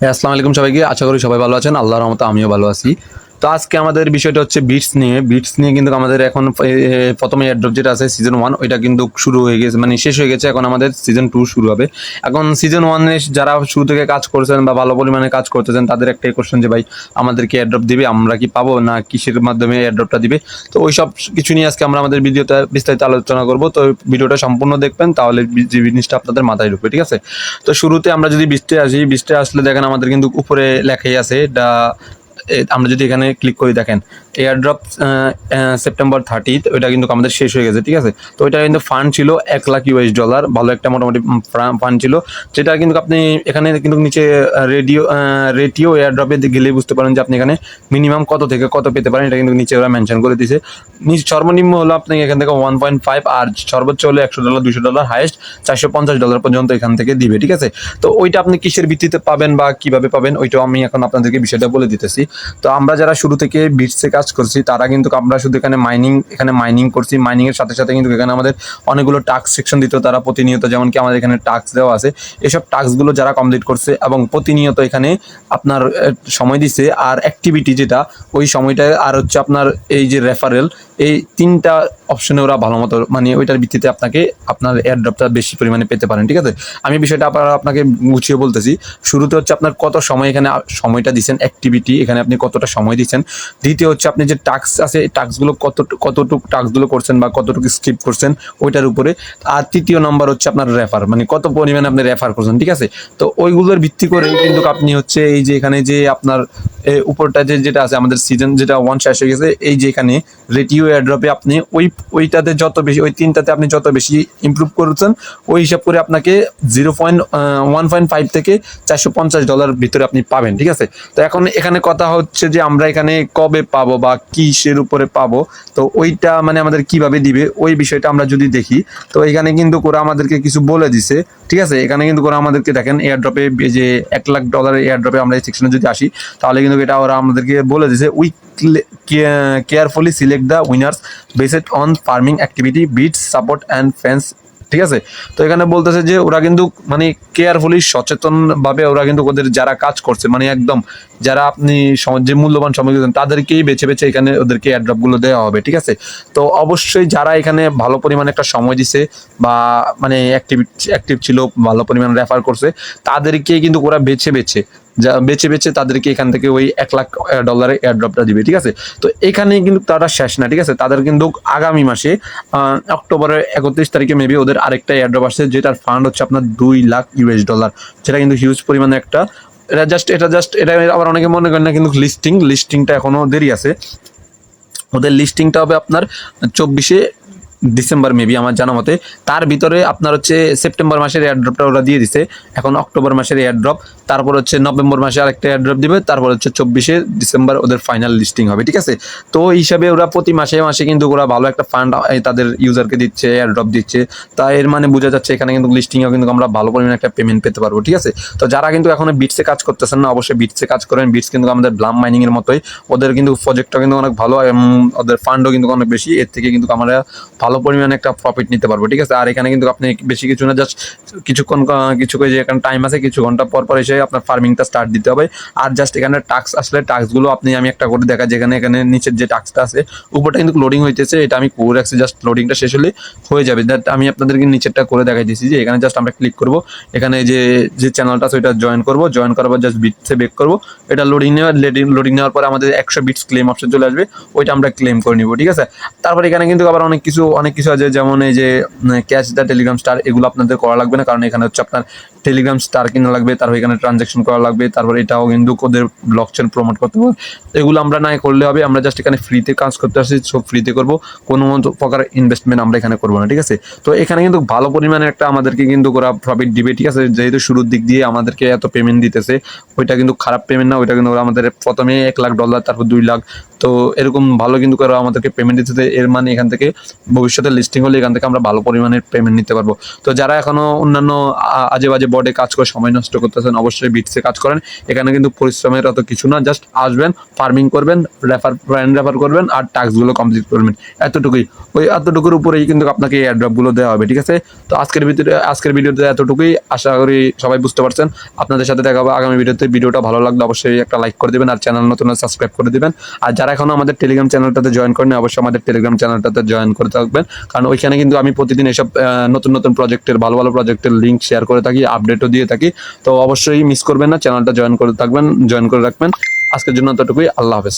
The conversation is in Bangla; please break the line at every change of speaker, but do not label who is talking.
হ্যাঁ আসসালামু আলাইকুম সবাইকে। আশা করি সবাই ভালো আছেন। আল্লাহর রহমতে আমিও ভালো আছি। তো আজকে আমাদের বিষয়টা হচ্ছে বিটস নিয়ে। বিটস নিয়ে কিন্তু আমাদের এখন প্রথমে এয়ারড্রপ যেটা আছে সিজন ওয়ান ওইটা কিন্তু শুরু হয়ে গেছে মানে শেষ হয়ে গেছে, এখন আমাদের সিজন টু শুরু হবে। এখন সিজন ওয়ানে যারা শুরু থেকে কাজ করছেন বা ভালো পরিমাণে কাজ করতেছেন, তাদের একটাই কোশ্চেন যে, ভাই, আমাদেরকে এয়ারড্রপ দিবে? আমরা কি পাবো? না কিসের মাধ্যমে এয়ারড্রপটা দিবে? তো ওই সব কিছু নিয়ে আজকে আমরা আমাদের ভিডিওতে বিস্তারিত আলোচনা করব। তো ভিডিওটা সম্পূর্ণ দেখবেন, তাহলে যে জিনিসটা আপনাদের মাথায় ঢুকবে, ঠিক আছে? তো শুরুতে আমরা যদি বৃষ্টি আসি বৃষ্টি আসলে দেখেন আমাদের কিন্তু উপরে লেখাই আছে, এটা আমরা যদি এখানে ক্লিক করি দেখেন এয়ারড্রপ সেপ্টেম্বর থার্টিথ ওইটা কিন্তু আমাদের শেষ হয়ে গেছে, ঠিক আছে? তো ওইটা কিন্তু ফান্ড ছিল এক লাখ ইউএস ডলার ভালো একটা মোটামুটি ফান্ড ছিল, যেটা কিন্তু আপনি এখানে কিন্তু নিচে রেডিও রেটিও এয়ারড্রপে গেলে বুঝতে পারেন যে আপনি এখানে মিনিমাম কত থেকে কত পেতে পারেন, এটা কিন্তু নিচে ওরা মেনশন করে দিয়েছে। সর্বনিম্ন হলো আপনি এখান থেকে ওয়ান পয়েন্ট ফাইভ আর সর্বোচ্চ হলো একশো ডলার দুশো ডলার হাইয়েস্ট চারশো পঞ্চাশ ডলার পর্যন্ত এখান থেকে দিবে, ঠিক আছে? তো ওইটা আপনি কিসের ভিত্তিতে পাবেন বা কীভাবে পাবেন, ওইটাও আমি এখন আপনাদেরকে বিষয়টা বলে দিতেছি। তো আমরা যারা শুরু থেকে বিটসে কাজ করছি, তারা কিন্তু আমরা শুধু এখানে মাইনিং এখানে মাইনিং করছি। মাইনিংয়ের সাথে সাথে কিন্তু এখানে আমাদের অনেকগুলো টাস্ক সেকশন দিত তারা প্রতিনিয়ত, যেমন কি আমাদের এখানে টাস্ক দেওয়া আছে। এসব টাস্কগুলো যারা কমপ্লিট করছে এবং প্রতিনিয়ত এখানে আপনার সময় দিছে আর অ্যাক্টিভিটি যেটা, ওই সময়টায় আর হচ্ছে আপনার এই যে রেফারেল এই তিনটা অপশনে ওরা ভালো মতো মানে ওইটার ভিত্তিতে আপনাকে আপনার এয়ারড্রপটা বেশি পরিমাণে পেতে পারেন, ঠিক আছে? আমি বিষয়টা আবার আপনাকে গুছিয়ে বলতেছি। শুরুতে হচ্ছে আপনার কত সময় এখানে সময়টা দিচ্ছেন অ্যাক্টিভিটি এখানে আপনি কতটা সময় দিচ্ছেন। দ্বিতীয় হচ্ছে আপনি যে টাস্ক আছে এই টাস্কগুলো কত কতটুকু টাস্কগুলো করছেন বা কতটুকু স্কিপ করছেন, ওইটার উপরে। আর তৃতীয় নম্বর হচ্ছে আপনার রেফার মানে কত পরিমাণে আপনি রেফার করছেন, ঠিক আছে? তো ওইগুলোর ভিত্তি করে কিন্তু আপনি হচ্ছে এই যে এখানে যে আপনার উপরটা যে যেটা আছে, আমাদের সিজন যেটা ওয়ান শেষ হয়ে গেছে, এই যে এখানে রেটিও এয়ারড্রপে আপনি ওই ওইটাতে যত বেশি, ওই তিনটাতে আপনি যত বেশি ইমপ্রুভ করেছেন, ওই হিসাব করে আপনাকে zero point one point five থেকে চারশো পঞ্চাশ ডলার ভিতরে আপনি পাবেন, ঠিক আছে? তো এখন এখানে কথা হচ্ছে যে আমরা এখানে কবে পাবো বা কিসের উপরে পাবো, তো ওইটা মানে আমাদের কীভাবে দিবে, ওই বিষয়টা আমরা যদি দেখি, তো এখানে কিন্তু ওরা আমাদেরকে কিছু বলে দিছে, ঠিক আছে? এখানে কিন্তু ওরা আমাদেরকে দেখেন এয়ারড্রপে যে এক লাখ ডলারের এয়ারড্রপে আমরা এই সেকশনে যদি আসি, তাহলে কিন্তু এটা ওরা আমাদেরকে বলে দিছে we carefully select the winners based on farming activity bits support and fans ঠিক আছে? তো এখানে বলতেছে যে ওরা কিন্তু মানে কেয়ারফুলি সচেতন ভাবে ওরা কিন্তু ওদের যারা কাজ করছে মানে একদম যারা আপনি যে মূল্যবান সময় দিচ্ছেন, তাদেরকেই বেছে বেছে এখানে ওদেরকে এয়ারড্রপগুলো দেওয়া হবে, ঠিক আছে? তো অবশ্যই যারা এখানে ভালো পরিমাণে একটা সময় দিছে বা মানে অ্যাক্টিভ অ্যাক্টিভ ছিল, ভালো পরিমাণে রেফার করছে, তাদেরকেই কিন্তু ওরা বেছে বেছে যা বেছে বেছে তাদেরকে এখান থেকে ওই এক লাখ ডলারের এয়ারড্রপটা দিবে, ঠিক আছে? তো এখানে কিন্তু তারা শেষ না, ঠিক আছে? তাদের কিন্তু আগামী মাসে অক্টোবরের একত্রিশ তারিখে মেবি ওদের আরেকটা এয়ারড্রপ আসছে, যেটার ফান্ড হচ্ছে আপনার দুই লাখ ইউএস ডলার যেটা কিন্তু হিউজ পরিমাণে একটা, এটা জাস্ট এটা জাস্ট এটা আবার অনেকে মনে করেন না, কিন্তু লিস্টিং লিস্টিংটা এখনও দেরি আছে। ওদের লিস্টিংটা হবে আপনার চব্বিশে ডিসেম্বর মেবি আমার জানা মতে, তার ভিতরে আপনার হচ্ছে সেপ্টেম্বর মাসের এয়ারড্রপটা ওরা দিয়ে দিছে। এখন অক্টোবর মাসের এয়ারড্রপ তারপর হচ্ছে নভেম্বর মাসে আরেকটা এয়ারড্রপ দিবে, তারপর হচ্ছে চব্বিশে ডিসেম্বর ওদের ফাইনাল লিস্টিং হবে, ঠিক আছে? তো ওই হিসাবে ওরা প্রতি মাসে মাসে কিন্তু ওরা ভালো একটা ফান্ড তাদের ইউজারকে দিচ্ছে এয়ারড্রপ দিচ্ছে। তা এর মানে বোঝা যাচ্ছে এখানে কিন্তু লিস্টিংও কিন্তু আমরা ভালো পরিমাণে একটা পেমেন্ট পেতে পারব, ঠিক আছে? তো যারা কিন্তু এখন বিটসে কাজ করতেছেন না, অবশ্যই বিটসে কাজ করেন। বিটস কিন্তু আমাদের ব্লাম মাইনিংয়ের মতোই। ওদের কিন্তু প্রজেক্টটা কিন্তু অনেক ভালো ওদের ফান্ডও কিন্তু অনেক বেশি। এর থেকে কিন্তু আমরা ভালো পরিমাণে একটা প্রফিট নিতে পারব, ঠিক আছে? আর এখানে কিন্তু আপনি বেশি কিছু না জাস্ট কিছুক্ষণ কিছু যে এখানে টাইম আছে, কিছু ঘণ্টা পর পর এসে আপনার ফার্মিংটা স্টার্ট দিতে হবে। আর জাস্ট এখানে টাক্স আসলে টাক্সগুলো আপনি, আমি একটা করে দেখা, যেখানে, এখানে নিচের যে টাক্সটা আছে, উপরটা কিন্তু লোডিং হইতেছে, এটা আমি করে রাখছি জাস্ট লোডিংটা শেষ হলে হয়ে যাবে। দ্যাট আমি আপনাদেরকে নিচেরটা করে দেখাই দিয়েছি যে এখানে জাস্ট আমরা ক্লিক করব, এখানে যে যে চ্যানেলটা আছে ওইটা জয়েন করব জয়েন করার পর জাস্ট বিটসে বেক করব। এটা লোডিং নেওয়ার লোডিং নেওয়ার পরে আমাদের একশো বিটস ক্লেম অপশন চলে আসবে, ওইটা আমরা ক্লেম করে নিব, ঠিক আছে? তারপর এখানে কিন্তু আবার অনেক কিছু অনেক কিছু আছে, যেমন এই যে ক্যাচ দ্য টেলিগ্রাম স্টার এগুলো আপনাদের করা লাগবে না, কারণ এখানে হচ্ছে আপনার টেলিগ্রাম স্টার কিনা লাগবে তারপর এখানে ট্রানজাকশন করা লাগবে, তারপর এটাও কিন্তু ওদের ব্লক চেন প্রমোট করতে হবে। এগুলো আমরা না করলে হবে, আমরা জাস্ট এখানে ফ্রিতে কাজ করতে আসছি, সব ফ্রিতে করব। কোনো প্রকার ইনভেস্টমেন্ট আমরা এখানে করব না, ঠিক আছে? তো এখানে কিন্তু ভালো পরিমাণে একটা আমাদেরকে কিন্তু ওরা প্রফিট দিবে, ঠিক আছে? যেহেতু শুরুর দিক দিয়ে আমাদেরকে এত পেমেন্ট দিতেছে, ওইটা কিন্তু খারাপ পেমেন্ট না, ওইটা কিন্তু ওরা আমাদের প্রথমে এক লাখ ডলার তারপর দুই লাখ। তো এরকম ভালো কিন্তু ওরা আমাদেরকে পেমেন্ট দিতেছে, এর মানে এখান থেকে ভবিষ্যতে লিস্টিং হলে এখান থেকে আমরা ভালো পরিমাণের পেমেন্ট নিতে পারব। তো যারা এখনও অন্যান্য আজে বাজে বোর্ডে কাজ করে সময় নষ্ট করতেছেন, অবশ্যই বিটসে কাজ করেন। এখানে কিন্তু পরিশ্রমের অত কিছু না জাস্ট আসবেন ফার্মিং করবেন রেফার ফ্রেন্ড রেফার করবেন আর টাস্কগুলো কমপ্লিট করবেন। এতটুকুই। ওই এতটুকুর উপরেই কিন্তু আপনাকে এই দেওয়া হবে, ঠিক আছে? তো আজকের ভিতরে, আজকের ভিডিওতে এতটুকুই। আশা করি সবাই বুঝতে পারছেন। আপনাদের সাথে দেখা হবে আগামী ভিডিওতে। ভিডিওটা ভালো লাগলে অবশ্যই একটা লাইক করে দেবেন আর চ্যানেল নতুন সাবস্ক্রাইব করে দিবেন। আর যারা এখনও আমাদের টেলিগ্রাম চ্যানেলটাতে জয়েন করেন অবশ্যই আমাদের টেলিগ্রাম চ্যানেলটাতে জয়েন করে থাকবেন। কারণ ওইখানে কিন্তু আমি প্রতিদিন এসব নতুন নতুন প্রজেক্টের ভালো ভালো প্রজেক্টের লিঙ্ক শেয়ার করে থাকি আপডেটও দিয়ে থাকি। তো অবশ্যই মিস করবেন না চ্যানেলটা জয়েন করে থাকবেন জয়েন করে রাখবেন। আজকের জন্য ততটুকুই আল্লাহ হাফেজ।